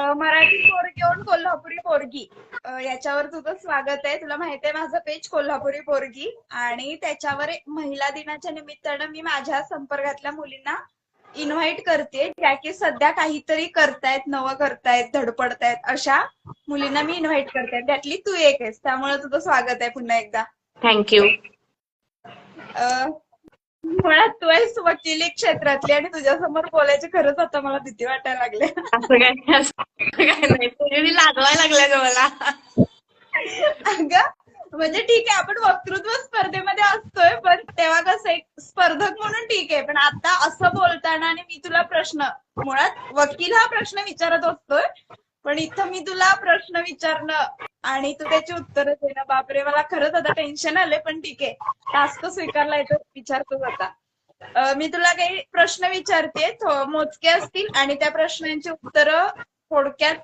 मराठी पोरगी कोल्हापुरी पोरगी. याच्यावर तुझं स्वागत आहे. तुला माहिती आहे माझं पेज कोल्हापुरी पोरगी. आणि त्याच्यावर महिला दिनाच्या निमित्तानं मी माझ्या संपर्कातल्या मुलींना इन्व्हाइट करते ज्या की सध्या काहीतरी करतायत नवं करतायत धडपडतायत अशा मुलींना मी इन्व्हाइट करते त्यातली तू एक आहेस. त्यामुळे तुझं स्वागत आहे पुन्हा एकदा. थँक्यू मुळात तू आहेस वकिली क्षेत्रातली आणि तुझ्यासमोर बोलायची खरंच आता मला भीती वाटायला लागले. असं काय असं काय नाही. तुम्ही लागवायला लागल्या ग मला. अगं म्हणजे ठीक आहे आपण वक्तृत्व स्पर्धेमध्ये असतोय पण तेव्हा कसं एक स्पर्धक म्हणून ठीक आहे. पण आता असं बोलताना आणि मी तुला प्रश्न मुळात वकील हा प्रश्न विचारत असतोय पण इथं मी तुला प्रश्न विचारणं आणि तू त्याची उत्तरं देणं बापरे मला खरंच आता टेन्शन आले पण ठीक आहे. टास्क स्वीकारला येतो विचारतोच आता. मी तुला काही प्रश्न विचारते. मोजके असतील आणि त्या प्रश्नांची उत्तरं थोडक्यात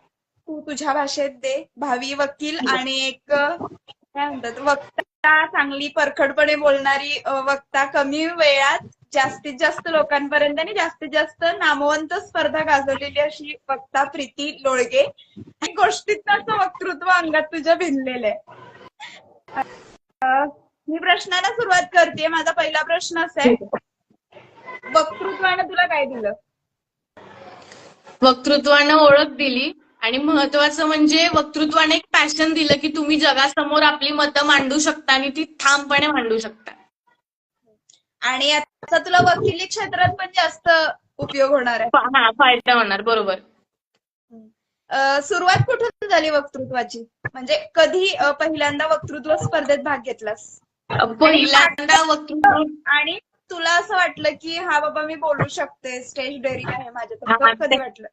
तू तुझ्या भाषेत दे. भावी वकील आणि एक काय म्हणतात वक्ता. चांगली परखडपणे बोलणारी वक्ता कमी वेळात जास्तीत जास्त लोकांपर्यंत आणि जास्तीत जास्त नामवंत स्पर्धा गाजवलेली अशी वक्ता प्रीती लोळगे. आणि गोष्टीत असं वक्तृत्व अंगात तुझ्या भिनलेलं आहे. मी प्रश्नाला सुरुवात करते माझा पहिला प्रश्न असा आहे. वक्तृत्वानं तुला काय दिलं? वक्तृत्वानं ओळख दिली. आणि महत्वाचं म्हणजे वक्तृत्वाने एक पॅशन दिलं की तुम्ही जगासमोर आपली मतं मांडू शकता आणि ती ठामपणे मांडू शकता. आणि याचा तुला वकिली क्षेत्रात पण जास्त उपयोग होणार आहे. हा फायदा होणार बरोबर. अं, सुरुवात कुठून झाली वक्तृत्वाची? म्हणजे कधी अं, पहिल्यांदा वक्तृत्व स्पर्धेत भाग घेतलास? पहिल्यांदा वक्तृत्व आणि तुला असं वाटलं की हा बाबा मी बोलू शकते स्टेज डेअरिंग आहे हा, माझ्यात कधी वाटलं?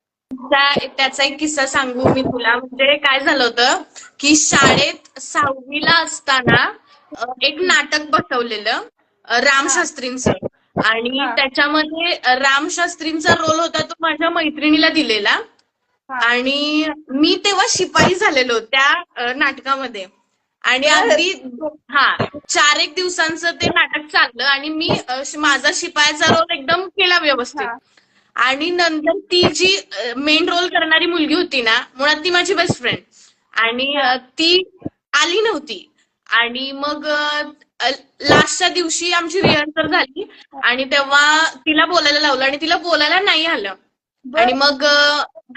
त्या- त्याचा एक किस्सा सांगू मी तुला. म्हणजे काय झालं होतं की शाळेत सहावीला असताना अ, एक नाटक बसवलेलं अ, रामशास्त्रींचं आणि हा. त्याच्यामध्ये रामशास्त्रींचा रोल होता तो माझ्या मैत्रिणीला दिलेला. हा. आणि मी तेव्हा शिपाई झालेलो त्या अ, नाटकामध्ये. आणि अगदी दो- हा चार एक दिवसांचं ते नाटक चाललं आणि मी अ, श- माझा शिपायाचा रोल एकदम केला व्यवस्थित. हा. आणि नंतर ती जी मेन रोल करणारी मुलगी होती ना मुळात ती माझी बेस्ट फ्रेंड आणि ती आली नव्हती. आणि मग लास्टच्या दिवशी आमची रिहर्सल झाली. आणि तेव्हा तिला बोलायला लावलं आणि तिला बोलायला नाही आलं. आणि मग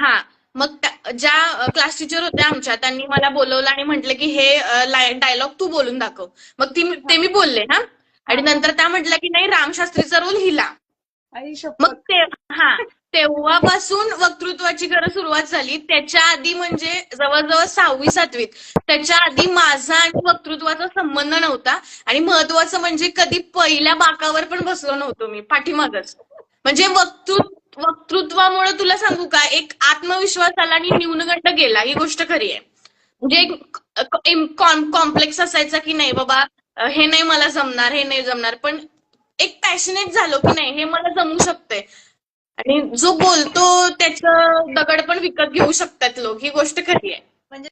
हा मग त्या- ज्या क्लास टीचर होत्या आमच्या त्यांनी मला बोलवलं आणि म्हटलं की हे डायलॉग तू बोलून दाखव. मग ती ते मी बोलले हा. आणि नंतर त्या म्हटल्या की नाही रामशास्त्रीचा रोल हिला. मग ते हा तेव्हापासून वक्तृत्वाची खरं सुरुवात झाली. त्याच्या आधी म्हणजे जवळजवळ सहावी सातवीत. त्याच्या आधी माझा आणि वक्तृत्वाचा संबंध नव्हता. आणि महत्वाचं म्हणजे कधी पहिल्या बाकावर पण बसलो नव्हतो मी पाठीमागच. म्हणजे वक्तृत्व वक्तृत्वामुळे तुला सांगू का एक आत्मविश्वास आला आणि न्यूनगंड गेला. ही गोष्ट खरी आहे. म्हणजे एक कॉम्प्लेक्स असायचा की नाही बाबा हे नाही मला जमणार हे नाही जमणार. पण एक पॅशनेट झालो की नाही हे मला जमू शकतंय. आणि जो बोलतो त्याचं दगड पण विकत घेऊ शकतात लोक ही गोष्ट खरी आहे. म्हणजे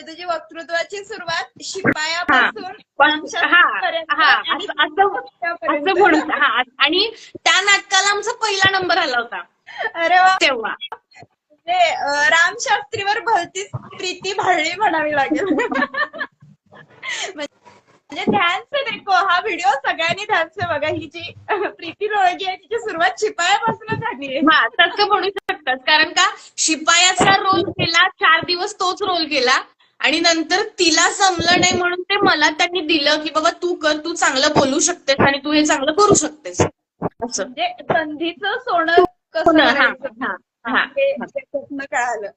तुझी वक्तृत्वाची सुरुवात शिपायापासून हा हा असं म्हणून हा आणि त्या नाटकाला आमचा पहिला नंबर आला होता. अरे वा. तेव्हा. म्हणजे रामशास्त्रीवर भलतीच प्रीती भाळली म्हणावी लागेल. म्हणजे ध्यान से देखो हा व्हिडिओ सगळ्यांनी ध्यान से बघा. ही जी प्रीती लोळगी आहे तिची सुरुवात शिपायापासूनच झाली आहे. तसं म्हणू शकतात कारण का शिपायाचा रोल केला चार दिवस तोच रोल केला. आणि नंतर तिला जमलं नाही म्हणून ते मला त्यांनी दिलं की बाबा तू कर तू चांगलं बोलू शकतेस आणि तू हे चांगलं करू शकतेस. असं. म्हणजे संधीचं सोनं कसं कळालं.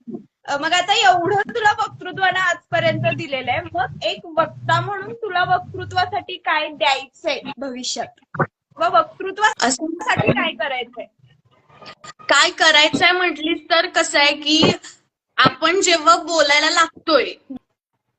मग आता एवढं तुला वक्तृत्वानं आजपर्यंत दिलेलं आहे. मग एक वक्ता म्हणून तुला वक्तृत्वासाठी काय द्यायचंय भविष्यात? व वक्तृत्वासाठी काय करायचंय? काय करायचंय म्हटलीस तर कसं आहे की आपण जेव्हा बोलायला लागतोय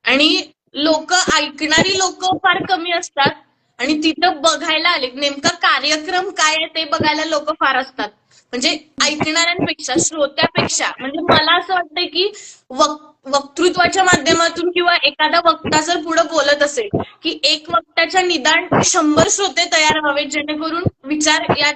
आणि लोक ऐकणारी लोक फार कमी असतात आणि तिथं बघायला आले नेमका कार्यक्रम काय आहे ते बघायला लोक फार असतात. म्हणजे ऐकणाऱ्यांपेक्षा श्रोत्यापेक्षा म्हणजे मला असं वाटतंय की वक- वक्तृत्वाच्या माध्यमातून किंवा एखादा वक्ता जर पुढे बोलत असेल की एक वक्त्याच्या निदान शंभर श्रोते तयार व्हावेत जेणेकरून विचार या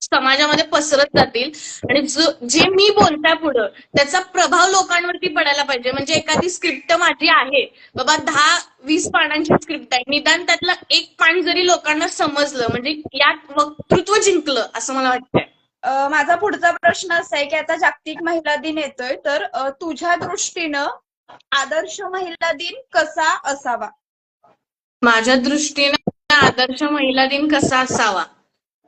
समाजामध्ये पसरत जातील. आणि जो जे मी बोलताय पुढं त्याचा प्रभाव लोकांवरती पडायला पाहिजे. म्हणजे एखादी स्क्रिप्ट माझी आहे. बाबा दहा वीस पानांची स्क्रिप्ट आहे. निदान त्यातलं एक पान जरी लोकांना समजलं म्हणजे यात वक्तृत्व जिंकलं असं मला वाटतंय. माझा पुढचा प्रश्न असा आहे की आता जागतिक महिला दिन येतोय तर तुझ्या दृष्टीनं आदर्श महिला दिन कसा असावा? माझ्या दृष्टीने आदर्श महिला दिन कसा असावा?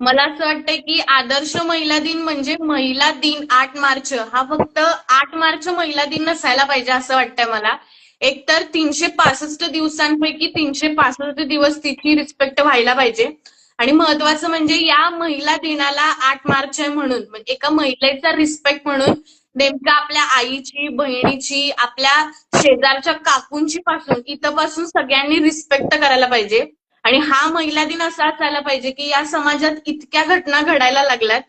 मला असं वाटतंय की आदर्श महिला दिन म्हणजे महिला दिन आठ मार्च. हा फक्त आठ मार्च महिला दिन नसायला पाहिजे असं वाटतंय मला. एकतर तीनशे पासष्ट दिवसांपैकी तीनशे पासष्ट दिवस तिची रिस्पेक्ट व्हायला पाहिजे. आणि महत्वाचं म्हणजे या महिला दिनाला आठ मार्च आहे म्हणून. म्हणजे एका महिलेचा रिस्पेक्ट म्हणून नेमका आपल्या आईची बहिणीची आपल्या शेजारच्या काकूंची पासून इथपासून सगळ्यांनी रिस्पेक्ट करायला पाहिजे. आणि हा महिला दिन असा असायला पाहिजे की या समाजात इतक्या घटना घडायला लागल्यात.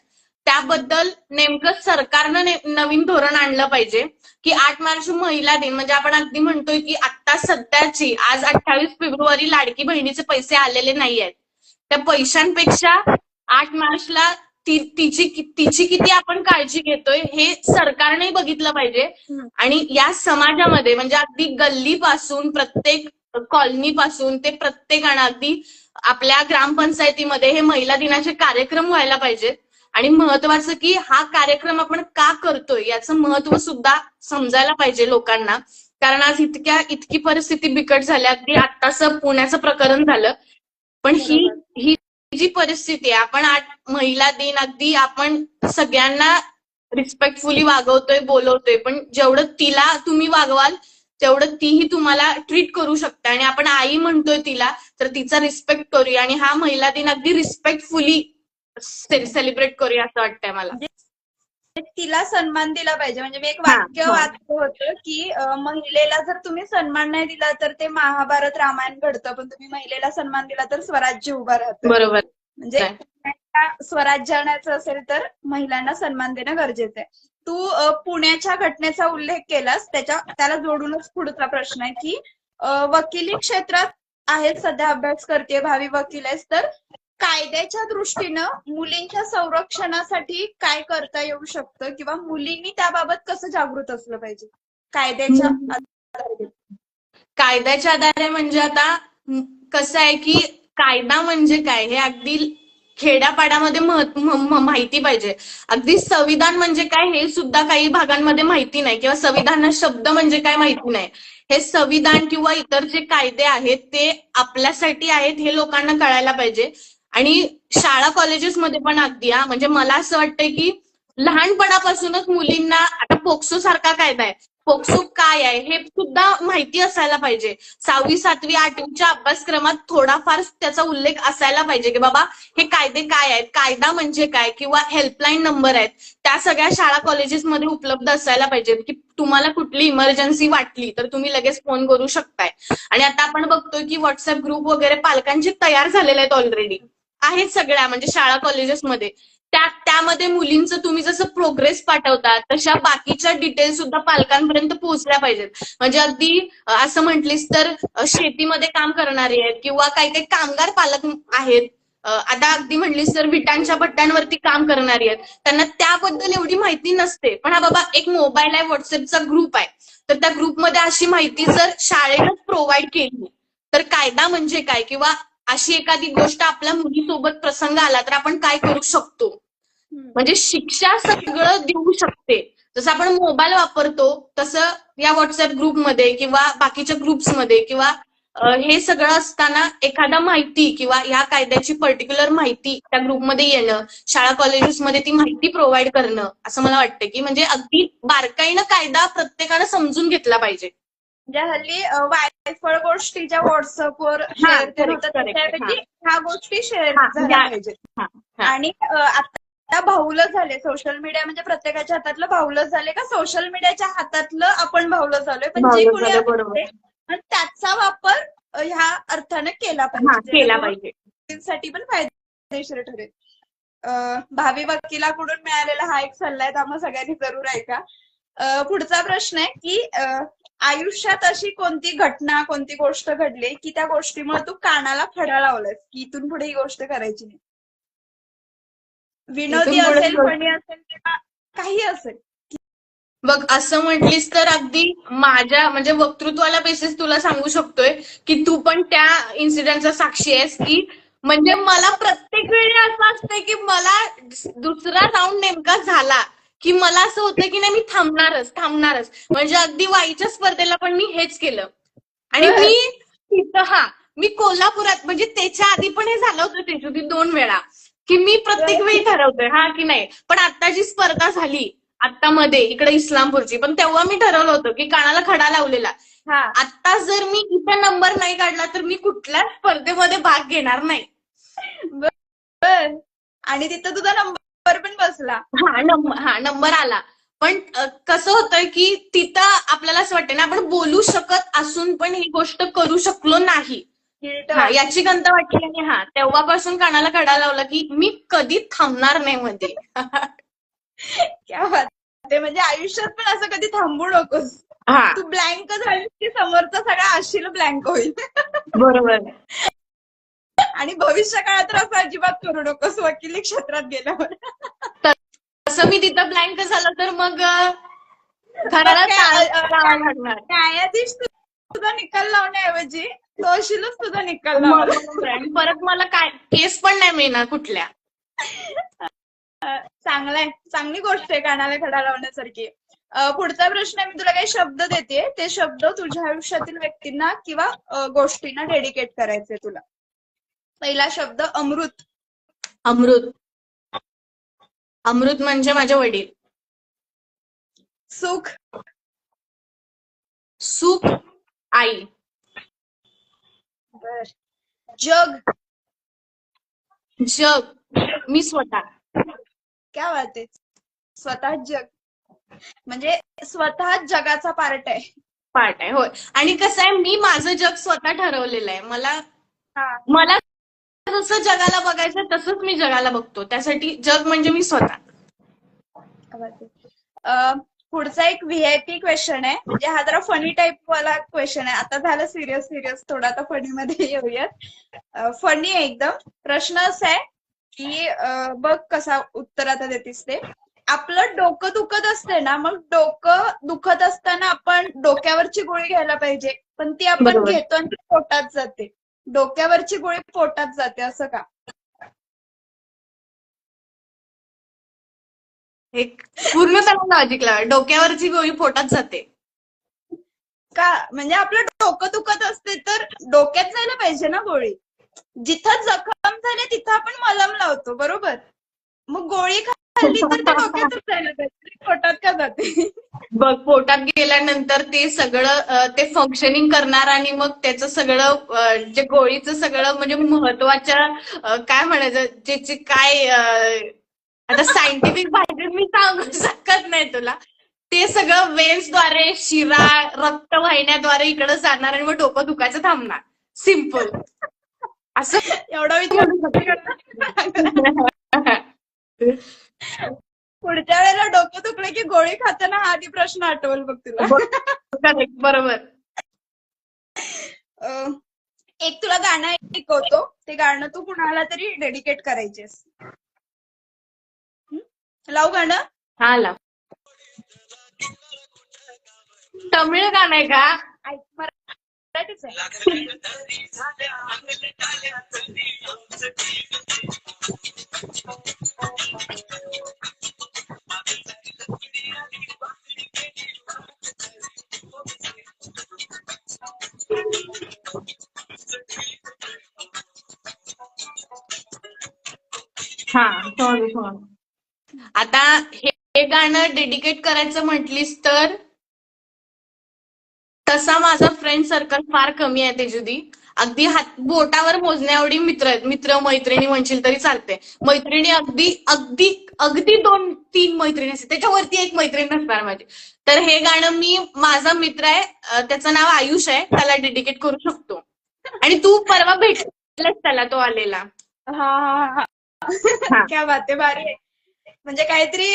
त्याबद्दल नेमकं सरकारनं ने- नवीन धोरण आणलं पाहिजे की आठ मार्च महिला दिन म्हणजे आपण अगदी म्हणतोय की आता सध्याची आज अठ्ठावीस फेब्रुवारी लाडकी बहिणीचे पैसे आलेले नाही आहेत त्या पैशांपेक्षा आठ मार्चला ती तिची तिची किती आपण काळजी घेतोय हे सरकारने बघितलं पाहिजे. आणि या समाजामध्ये म्हणजे अगदी गल्लीपासून प्रत्येक कॉलनी पासून ते प्रत्येकानं अगदी आपल्या ग्रामपंचायतीमध्ये हे महिला दिनाचे कार्यक्रम व्हायला पाहिजेत आणि महत्वाचं की हा कार्यक्रम आपण का करतोय याचं महत्त्व सुद्धा समजायला पाहिजे लोकांना. कारण आज इतक्या इतकी परिस्थिती बिकट झाली. अगदी आत्ताचं पुण्याचं प्रकरण झालं. पण ही ही जी परिस्थिती आहे आपण आठ महिला दिन अगदी आपण सगळ्यांना रिस्पेक्टफुली वागवतोय बोलवतोय पण जेवढं तिला तुम्ही वागवाल तेवढं तीही तुम्हाला ट्रीट करू शकते. आणि आपण आई म्हणतोय तिला तर तिचा रिस्पेक्ट करूया. आणि हा महिला दिन अगदी रिस्पेक्टफुली सेलिब्रेट करूया असं वाटतंय मला. तिला सन्मान दिला पाहिजे. म्हणजे मी एक वाक्य. वाचलं होतं की महिलेला जर तुम्ही सन्मान नाही दिला तर ते महाभारत रामायण घडतं. पण तुम्ही महिलेला सन्मान दिला तर स्वराज्य उभा राहतं. बरोबर. म्हणजे स्वराज्य आणायचं असेल तर महिलांना सन्मान देणं गरजेचं आहे. तू पुण्याच्या घटनेचा उल्लेख केलास. त्याच्या त्याला जोडूनच पुढचा प्रश्न आहे की वकिली क्षेत्रात आहेस सध्या अभ्यास करते भावी वकील आहेस तर कायद्याच्या दृष्टीनं मुलींच्या संरक्षणासाठी काय करता येऊ शकतं? किंवा मुलींनी त्याबाबत कसं जागृत असलं पाहिजे? कायद्याच्या. आधारे. कायद्याच्या आधारे म्हणजे आता कसं आहे की कायदा म्हणजे काय? हे अगदी खेड्यापाड्यामध्ये महत्- पाहिजे. अगदी संविधान म्हणजे काय हे सुद्धा काही भागांमध्ये माहिती नाही. किंवा संविधान शब्द म्हणजे काय माहिती नाही. हे संविधान किंवा इतर जे कायदे आहेत ते आपल्यासाठी आहेत हे लोकांना कळायला पाहिजे. आणि शाळा कॉलेजेसमध्ये पण अगदी हा. म्हणजे मला असं वाटतंय की लहानपणापासूनच मुलींना आता पोक्सो सारखा कायदा आहे. पोक्सो काय आहे? हे सुद्धा माहिती असायला पाहिजे. सहावी सातवी आठवीच्या अभ्यासक्रमात थोडाफार त्याचा उल्लेख असायला पाहिजे की बाबा हे कायदे काय आहेत? कायदा म्हणजे काय? किंवा हेल्पलाईन नंबर आहेत. त्या सगळ्या शाळा कॉलेजेसमध्ये उपलब्ध असायला पाहिजे की तुम्हाला कुठली इमर्जन्सी वाटली तर तुम्ही लगेच फोन करू शकताय. आणि आता आपण बघतोय की व्हॉट्सअप ग्रुप वगैरे पालकांचे तयार झालेले आहेत ऑलरेडी आहेत सगळ्या म्हणजे शाळा कॉलेजेसमध्ये. त्या त्यामध्ये मुलींचं तुम्ही जसं प्रोग्रेस पाठवता तशा बाकीच्या डिटेल्स सुद्धा पालकांपर्यंत पोहोचल्या पाहिजेत. म्हणजे अगदी असं म्हटलीस तर शेतीमध्ये काम करणारे आहेत किंवा काही काही कामगार पालक आहेत. आता अगदी म्हणलीस तर विटांच्या भट्ट्यांवरती काम करणारी आहेत. त्यांना त्याबद्दल एवढी माहिती नसते. पण हा बाबा एक मोबाईल आहे व्हॉट्सअपचा ग्रुप आहे. तर त्या ग्रुपमध्ये अशी माहिती जर शाळेनंच प्रोव्हाइड केली तर कायदा म्हणजे काय? किंवा अशी एखादी गोष्ट आपल्या मुलीसोबत प्रसंग आला तर आपण काय करू शकतो? म्हणजे शिक्षा सगळं देऊ शकते. जसं आपण मोबाईल वापरतो तसं या व्हॉट्सअप ग्रुपमध्ये किंवा बाकीच्या ग्रुप्समध्ये किंवा हे सगळं असताना एखादा माहिती किंवा ह्या कायद्याची पर्टिक्युलर माहिती त्या ग्रुपमध्ये येणं शाळा कॉलेजेसमध्ये ती माहिती प्रोव्हाइड करणं असं मला वाटतं की म्हणजे अगदी बारकाईनं कायदा प्रत्येकानं समजून घेतला पाहिजे. म्हणजे हल्ली वायफळ गोष्टी ज्या व्हॉट्सअपवर शेअर त्याऐवजी ह्या गोष्टी शेअर झाल्या पाहिजेत. आणि आता भावलं झाले सोशल मीडिया म्हणजे प्रत्येकाच्या हातातलं भावलं झाले का सोशल मीडियाच्या हातातलं आपण भावलं झालोय. पण जे कोणी त्याचा वापर ह्या अर्थानं केला पाहिजे. केला पाहिजे. साठी पण फायदेशीर ठरेल. भावी वकिलाकडून मिळालेला हा एक सल्ला आहे त्यामुळे सगळ्यांनी जरूर ऐका. पुढचा प्रश्न आहे की आयुष्यात अशी कोणती घटना कोणती गोष्ट घडली की त्या गोष्टीमुळे तू कानाला खडा लावलास? की इथून पुढे ही गोष्ट करायची नाही? विनोदी असेल फणी असेल किंवा काही असेल. बघ असं म्हटलीस तर अगदी माझ्या म्हणजे वक्तृत्वाला बेसिस तुला सांगू शकतोय की तू पण त्या इन्सिडेंटचा साक्षी आहेस की म्हणजे मला प्रत्येक वेळी असं असतंय की मला दुसरा राऊंड नेमका झाला. की मला असं होतं की नाही मी थांबणारच थांबणारच. म्हणजे अगदी वाईच्या स्पर्धेला पण मी हेच केलं. आणि. मी तिथं हा मी कोल्हापुरात म्हणजे त्याच्या आधी पण हे झालं होतं तेजुदी दोन वेळा की मी प्रत्येक. वेळी ठरवतोय हा की नाही. पण आता जी स्पर्धा झाली आता मध्ये इकडे इस्लामपूरची पण तेव्हा मी ठरवलं होतं की कानाला खडा लावलेला. हा. आता जर मी इथे नंबर नाही काढला तर मी कुठल्याच स्पर्धेमध्ये भाग घेणार नाही. आणि तिथं तुझा नंबर पण बसला. हा नंबर हा नंबर आला. पण कसं होतंय की तिथं आपल्याला असं वाटतं ना आपण बोलू शकत असून पण ही गोष्ट करू शकलो नाही. हा याची गंत वाटली आणि हा तेव्हापासून कानाला खडा लावला की मी कधी थांबणार नाही मध्ये क्या ते म्हणजे आयुष्यात पण असं कधी थांबू नकोस. तू ब्लँक झालीस की समोरचा सगळा आशिल ब्लँक होईल. बरोबर. आणि भविष्य काळात तर असं अजिबात करू नकोस वकिली क्षेत्रात गेल्यावर. तसं मी तिथं ब्लँक झालं तर मग न्यायाधीश तुझा निकाल लावण्याऐवजी तो अशीलच तुझा निकाल परत मला काय केस पण नाही मिळणार कुठल्या. चांगलाय चांगली गोष्ट आहे कानाला खडा लावण्यासारखी. पुढचा प्रश्न मी तुला काही शब्द देते ते शब्द तुझ्या आयुष्यातील व्यक्तींना किंवा गोष्टींना डेडिकेट करायचे तुला. पहिला शब्द अमृत. अमृत. अमृत म्हणजे माझे वडील. सुख. सुख आई. जग. जग. मी स्वतः. क्या बात आहे. स्वतः जग. म्हणजे स्वतः जगाचा पार्ट आहे. पार्ट आहे होय. आणि कसं आहे मी माझं जग स्वतः ठरवलेलं आहे. मला मला जसं जगाला बघायचं तसंच मी जगाला बघतो. त्यासाठी जग म्हणजे मी स्वतः. पुढचा एक व्हीआयपी क्वेश्चन आहे. म्हणजे हा जरा फनी टाईप वाला क्वेश्चन आहे. आता झालं सिरियस सिरियस थोडा आता फनी मध्ये येऊयात. फनी आहे एकदम. प्रश्न असा आहे की बघ कसा उत्तर आता देतीस ते. आपलं डोकं दुखत असते ना मग डोकं दुखत असताना आपण डोक्यावरची गोळी घ्यायला पाहिजे. पण ती आपण. घेतो आणि पोटात जाते. डोक्यावरची गोळी पोटात जाते असं का? एक पूर्ण त्याला लॉजिक लावा डोक्यावरची गोळी पोटात जाते. का? म्हणजे आपलं डोकं दुखत असते तर डोक्यात जायला पाहिजे ना गोळी. जिथं जखम झाली तिथं आपण मलम लावतो बरोबर? मग गोळी खाल्ली पोटात का जाते? बघ पोटात गेल्यानंतर ते सगळं ते फंक्शनिंग करणार आणि मग त्याचं सगळं जे गोळीचं सगळं म्हणजे महत्त्वाच्या काय म्हणायचं ज्याची काय आता सायंटिफिक भाषेत मी सांगू शकत नाही तुला. ते सगळं वेन्सद्वारे शिरा रक्तवाहिन्याद्वारे इकडे जाणार आणि मग डोकं दुखायचं थांबणार. सिंपल असं. एवढा विचार पुढच्या वेळेला डोकं दुखलं की गोळी खाताना हा आधी प्रश्न आठवल बघ तुला. बरोबर. एक तुला गाणं ऐकवतो. ते गाणं तू कुणाला तरी डेडिकेट करायचेस? लावू गाणं? हा लाव. तमिळ गाणं आहे का? ऐक आहे. हा सॉरी सॉरी आता हे हे गाणं डेडिकेट करायचं म्हटलीस तर? तसा माझा फ्रेंड सर्कल फार कमी आहे तेजुदी. अगदी हात बोटावर मोजण्या एवढी मित्र आहेत. मित्र मैत्रिणी म्हणशील तरी चालते मैत्रिणी अगदी अगदी अगदी दोन तीन मैत्रिणी असते त्याच्यावरती एक मैत्रीण नसणार माझी. तर हे गाणं मी माझा मित्र आहे. त्याचं नाव आयुष आहे. त्याला डेडिकेट करू शकतो. आणि तू परवा भेटलास त्याला तो आलेला. हा हा हा. क्या बात आहे. भारी म्हणजे काहीतरी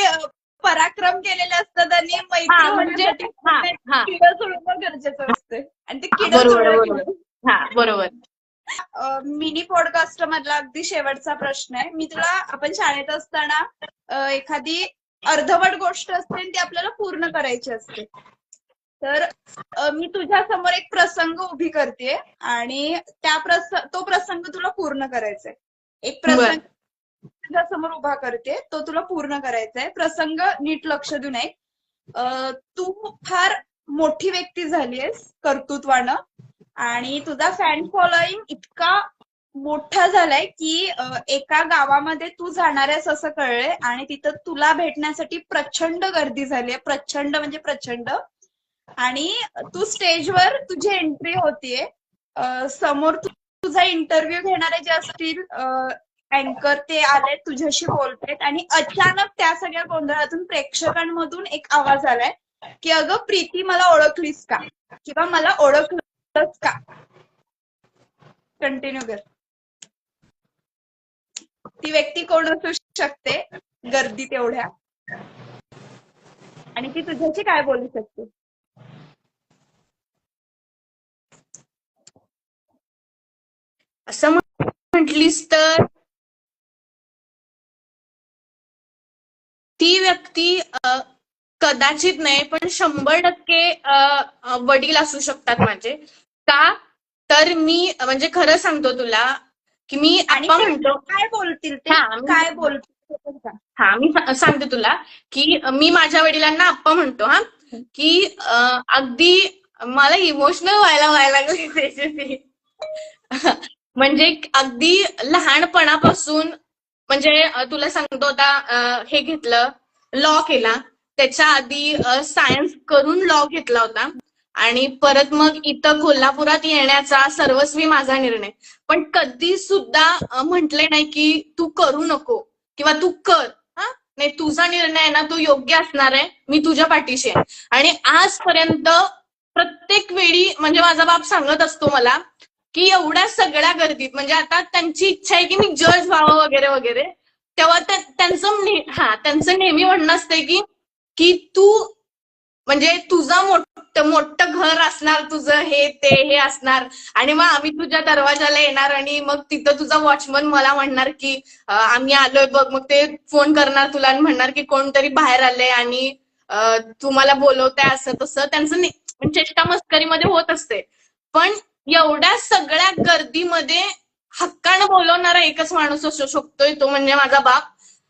पराक्रम केलेले असतात आणि मैत्री म्हणजे- होण्यासाठी. किडं सोडणं गरजेचं असते. आणि ते किडं बरोबर मिनी पॉडकास्ट मधला अगदी शेवटचा प्रश्न आहे. मी तुला आपण शाळेत असताना एखादी अर्धवट गोष्ट असते आणि ती आपल्याला पूर्ण करायची असते. तर मी तुझ्या समोर एक प्रसंग उभी करते आणि त्या प्रस तो प्रसंग तुला पूर्ण करायचा आहे. एक प्रसंग समोर उभा करते तो तुला पूर्ण करायचा आहे प्रसंग नीट लक्ष देऊन ऐक. तू फार मोठी व्यक्ती झालीयस कर्तृत्वानं आणि तुझा फॅन फॉलोईंग इतका मोठा झालाय की एका गावामध्ये तू जाणार आहेस असं कळलंय आणि तिथं तुला भेटण्यासाठी प्रचंड गर्दी झाली आहे प्रचंड म्हणजे प्रचंड. आणि तू स्टेजवर तुझी एंट्री होतीये. समोर तुझा इंटरव्ह्यू घेणारे जे असतील अँकर ते आले तुझ्याशी बोलतायत आणि अचानक त्या सगळ्या गोंधळातून प्रेक्षकांमधून एक आवाज आलाय की अगं प्रीती मला ओळखलीस का? किंवा मला ओळखलंच का? कंटिन्यू कर. ती व्यक्ती कोण असू शकते? गर्दी तेवढ्या. आणि ती तुझ्याशी काय बोलू शकते? असं म्हटलीस तर? ती व्यक्ती कदाचित नाही पण शंभर टक्के वडील असू शकतात माझे का तर मी म्हणजे खरं सांगतो तुला की मी आणि आप्पा म्हणतो काय बोलतील काय बोलतील. हा मी सांगते तुला की मी माझ्या वडिलांना आप्पा म्हणतो हा की अगदी मला इमोशनल व्हायला व्हायला लागले. म्हणजे अगदी लहानपणापासून म्हणजे तुला सांगतो आता हे घेतलं लॉ केला. त्याच्या आधी सायन्स करून लॉ घेतला होता. आणि परत मग इथं कोल्हापुरात येण्याचा सर्वस्वी माझा निर्णय. पण कधी सुद्धा म्हटले नाही की तू करू नको किंवा तू कर हा? नाही तुझा निर्णय आहे ना तो योग्य असणार आहे. मी तुझ्या पाठीशी आहे. आणि आजपर्यंत प्रत्येक वेळी म्हणजे माझा बाप सांगत असतो मला की एवढ्या सगळ्या गर्दीत म्हणजे आता त्यांची इच्छा आहे की मी जज व्हावं वगैरे वगैरे. तेव्हा त्यांचं हा त्यांचं नेहमी म्हणणं असतंय की की तू म्हणजे तुझा मोठं मोठं घर असणार तुझं हे ते हे असणार. आणि मग आम्ही तुझ्या दरवाजाला येणार आणि मग तिथं तुझा वॉचमन मला म्हणणार की आम्ही आलोय बघ मग ते फोन करणार तुला आणि म्हणणार की कोणतरी बाहेर आलंय आणि तुम्हाला बोलवताय असं तसं त्यांचं म्हणजे चेष्टा मस्करीमध्ये होत असते. पण एवढ्या सगळ्या गर्दीमध्ये हक्कानं बोलवणारा एकच माणूस असू शकतोय तो म्हणजे माझा बाप.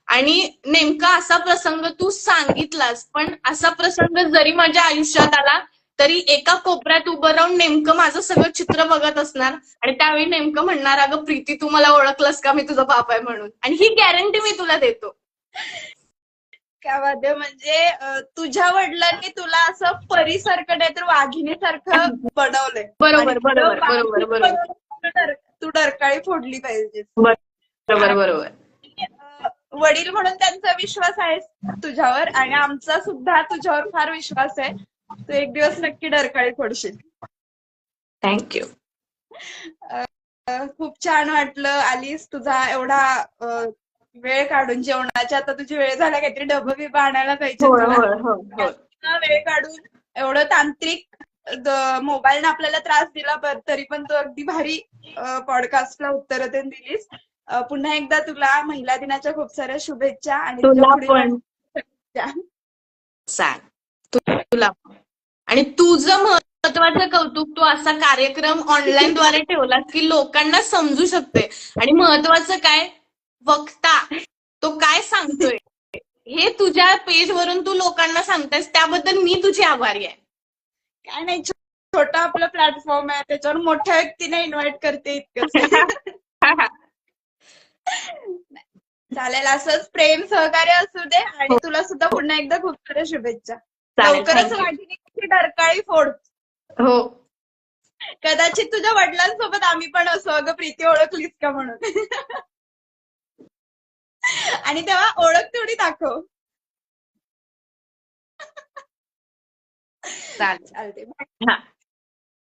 आणि नेमका असा प्रसंग तू सांगितलास पण असा प्रसंग जरी माझ्या आयुष्यात आला तरी एका कोपऱ्यात उभं राहून नेमकं माझं सगळं चित्र बघत असणार. आणि त्यावेळी नेमकं म्हणणार अगं प्रीती तू मला ओळखलंस का? मी तुझा बाप आहे म्हणून. आणि ही गॅरंटी मी तुला देतो. वाद्य म्हणजे तुझ्या वडिलांनी तुला असं परीसारखं नाही तर वाघिणीसारखं बनवलंय. बरोबर, बरोबर, बरोबर, बरोबर. तू डर- तू डरकाळी फोडली पाहिजे. बरोबर बरोबर. वडील म्हणून त्यांचा विश्वास आहे तुझ्यावर आणि आमचा सुद्धा तुझ्यावर फार विश्वास आहे. तू एक दिवस नक्की डरकाळी फोडशील. थँक्यू खूप छान वाटलं आलीस. तुझा एवढा वेळ काढून जेवणाची आता तुझी वेळ झाला काहीतरी डबं बिबं आणायला पाहिजे होय इतका वेळ काढून एवढं तांत्रिक मोबाईलने आपल्याला त्रास दिला पण तरी पण तू अगदी भारी पॉडकास्टला उत्तर दिलीस. पुन्हा एकदा तुला महिला दिनाच्या खूप साऱ्या शुभेच्छा आणि तुला आणि तुझं महत्वाचं कौतुक तू असा कार्यक्रम ऑनलाईन द्वारे ठेवलास की लोकांना समजू शकते आणि महत्वाचं काय? वक्ता तो काय सांगतोय? हे तुझ्या पेज वरून तू लोकांना सांगतेस त्याबद्दल मी तुझी आभारी आहे. काय नाही छोटा आपला प्लॅटफॉर्म आहे त्याच्यावर मोठ्या व्यक्तीने इन्व्हाइट करते इतकंच. चालेल असंच प्रेम सहकार्य असू दे आणि तुला सुद्धा पुन्हा एकदा खूप साऱ्या शुभेच्छा. चालेल, लवकरच thank you. वाघिणीची डरकाळी फोड. हो. कदाचित तुझ्या वडिलांसोबत आम्ही पण असो अगं प्रीती ओळखलीस का म्हणून? आणि तेव्हा ओळख तेवढी दाखव. चालते हा.